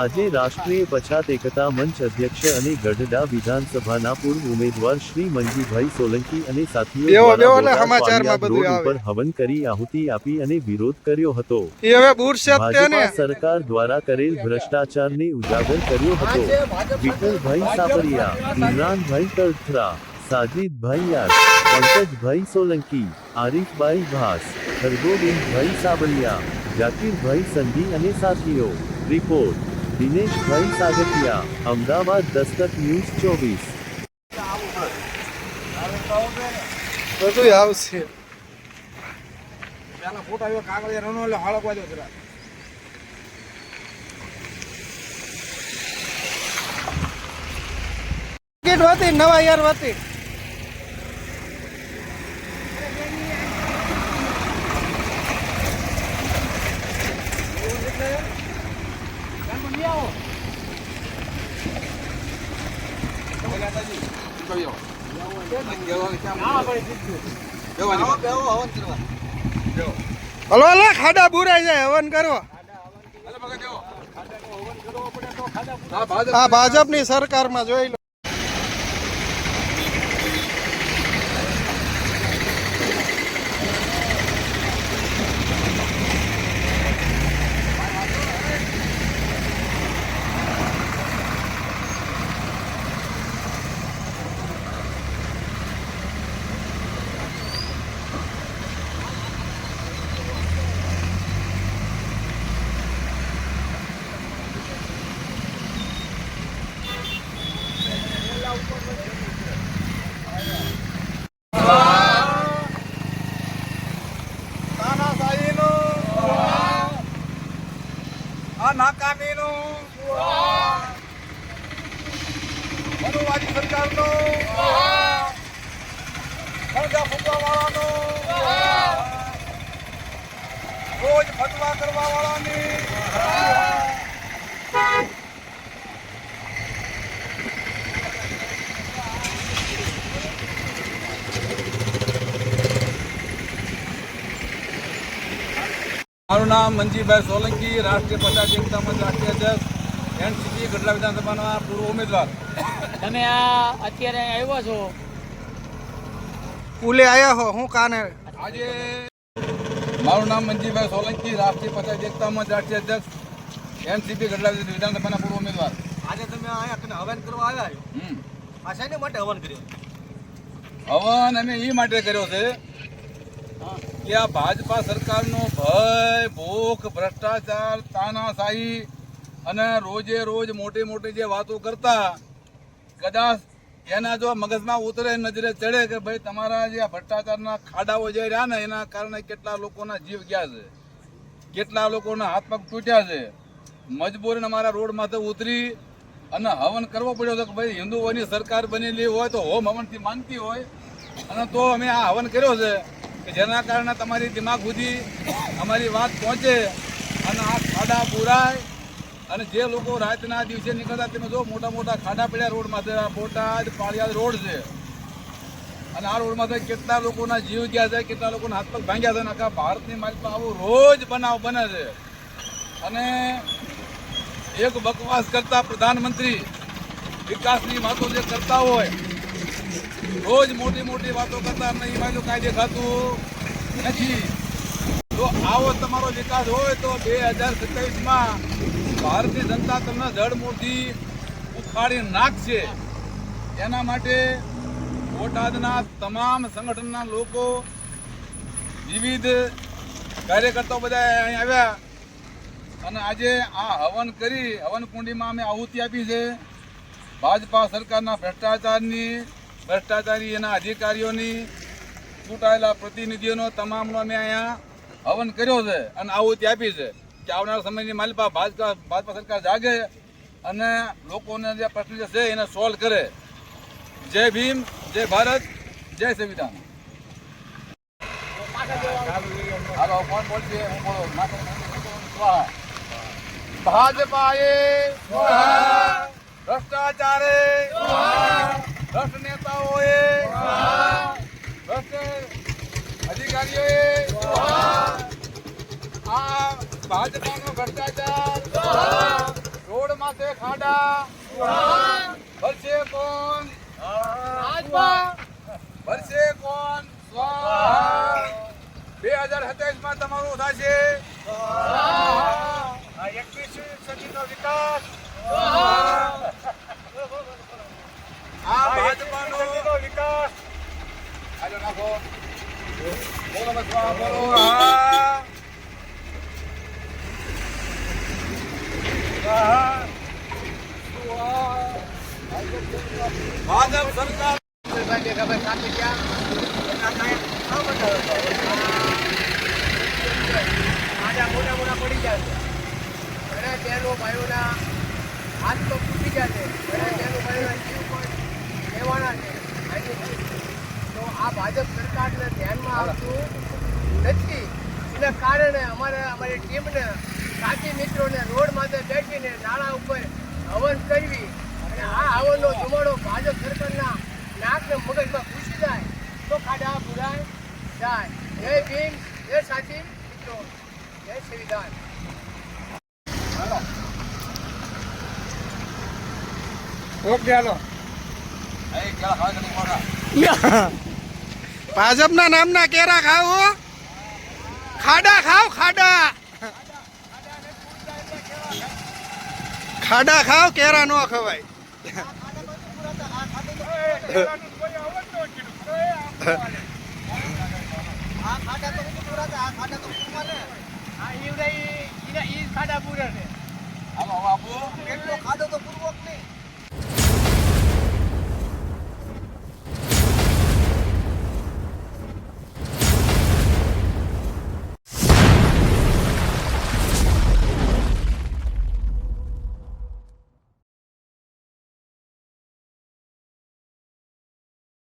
આજે રાષ્ટ્રીય પછાત એકતા મંચ અધ્યક્ષ અને ગઢડા વિધાનસભાના પૂર્વ ઉમેદવાર શ્રી મંજીભાઈ સોલંકી અને સાથીઓ. ઉપર હવન કરી આહુતિ આપી અને વિરોધ કર્યો હતો. ભાજપા સરકાર દ્વારા કરેલ ભ્રષ્ટાચારને ઉજાગર કર્યો હતો. વિપુલભાઈ સાપરિયા ઇમરાનભાઈ તળથરા સાજિદભાઈ યાર પંકજભાઈ સોલંકી આરીફભાઈ ભાસ હરગોવિંદભાઈ સાબરિયા જાકીરભાઈ સંધી અને સાથીઓ. રિપોર્ટ. દિનેશભાઈ સાગઠિયા, અમદાવાદ દસ્તક ન્યૂઝ ચોવીસ. બધું આવશે. પેલા આવ્યો, કાગળિયા રનો એટલે હળગવા દો જરા નવા યાર હતી હલો હલો ખાડા બુરાઈ જાય હવન કરો. આ ભાજપની સરકારમાં જોઈ લો. મનુવાદી સરકારનો. ખણગા ફૂંકવાવાળાનો રોજ ફટવા કરવા વાળાની. મારું નામ મંજીભાઈ સોલંકી, રાષ્ટ્રીય પંચાયત એકતા મંચ રાષ્ટ્રીય અધ્યક્ષ. એનસીપી ગઢડા વિધાનસભાના પૂર્વ ઉમેદવાર. તમે આ અત્યારે અહીં આવ્યા છો? પુલે આયા હો હું કાને? આજે મારું નામ મંજીભાઈ સોલંકી રાષ્ટ્રીય પંચાયત એકતા મંચ રાષ્ટ્રીય અધ્યક્ષ એનસીપી ગઢડા વિધાનસભાના પૂર્વ ઉમેદવાર. આજે તમે અહીંયા કને હવન કરવા આવ્યા. આ શાને માટે હવન કર્યું? હવન અમે એ માટે કર્યો છે કે આ ભાજપા સરકારનો ભય ભૂખ ભ્રષ્ટાચાર તાનાશાહી અને રોજે રોજ મોટી મોટી જે વાતો કરતા, કદાચ એના જો મગજમાં ઉતરે, નજરે ચડે કે ભાઈ તમારા જે ભ્રષ્ટાચારના ખાડાઓ જે રહ્યા ને, એના કારણે કેટલા લોકોના જીવ ગયા છે, કેટલા લોકોના હાથ પગ તૂટ્યા છે. મજબૂરીને અમારા રોડ માથે ઉતરી અને હવન કરવો પડ્યો છે કે ભાઈ હિન્દુઓની સરકાર બનેલી હોય તો હોમ હવનથી માનતી હોય. અને તો અમે આ હવન કર્યો છે કે જેના કારણે તમારી દિમાગ સુધી અમારી વાત પહોંચે અને આ ખાડા પુરાય. અને જે લોકો રાતના દિવસે નીકળતા તમે જો મોટા મોટા ખાડા પડ્યા રોડમાં માથે મોટા બોટાદ, પાળિયાદ રોડ છે. અને આ રોડમાંથી કેટલા લોકોના જીવ ગયા છે, કેટલા લોકોના હાથ પગ ભાંગ્યા છે અને આખા ભારતની માલિકમાં આવું રોજ બનાવ બને છે. અને એક બકવાસ કરતા પ્રધાનમંત્રી વિકાસની વાતો જે કરતા હોય, રોજ મોટી મોટી વાતો કરતા નહીં બાજુ કાંઈ દેખાતું નથી. જો આવો તમારો વિકાસ હોય તો બે હજાર સત્યાવીસમાં ભારતીય જનતા તમને જડમૂળથી ઉખાડી નાખશે. એના માટે બોટાદના તમામ સંગઠનના લોકો, વિવિધ કાર્યકર્તાઓ બધા અહીં આવ્યા. અને આજે આ હવન કરી, હવન કુંડીમાં અમે આહુતિ આપી છે. ભાજપા સરકારના ભ્રષ્ટાચારની, ભ્રષ્ટાચારી એના અધિકારીઓની, ચૂંટાયેલા પ્રતિનિધિઓનો, તમામનો અમે અહીંયા હવન કર્યો છે અને આહુતિ આપી છે કે આવનારા સમયની માલિપા ભાજપા ભાજપા સરકાર જાગે અને લોકોને જે પ્રશ્ન છે એને સોલ્વ કરે. જય ભીમ, જય ભારત, જય સંવિધાન. ભાજપાએ ભ્રષ્ટાચારે ભ્રષ્ટ નેતાઓએ ભ્રષ્ટ અધિકારીઓએ આ ભાજપાનો ભ્રષ્ટાચાર માથે ખાડા ભરશે કોણ? ભરશે કોણ? બે હજાર સત્યાવીસમાં તમારું થશે. એકવીસમી સદીનો વિકાસ આ ભાજપાનો વિકાસ હાલો નાખો બોલો બસ સ્વાહા બોલો હા ભાજપ સરકાર મોટા મોટા પડી જશે ઘણા બહેનો ભાઈઓના હાથ તો તૂટી જશે ઘણા બહેનો ભાઈઓના જીવ પણ લેવાના છે તો આ ભાજપ સરકારને ધ્યાનમાં આવતું નથી. એના કારણે અમારે અમારી ટીમને સાથી મિત્રોને રોડ માથે બેસીને નાળા ઉપર હવન કરવી અને આ હવનનો ધુમાડો ભાજપ સરકારના નાકને મગજમાં ઘૂસી જાય તો ખાડા ભૂરાય જાય. જય ભીમ જય સાથી મિત્રો જય સંવિધાન ઓકે હાલો. ભાજપના નામના કેરા ખાવ. ખાડા ખાવ ખાડા. ખાડા ખાવ કેરા નો ખવાય. આ ખાડા તો હું પુરાતા આ ખાડા તો પુરાને આ ઈવડે ઈ ઈ ખાડા પૂરે છે. આ હવે આપો એટલો ખાડો તો પૂર્વક નહીં.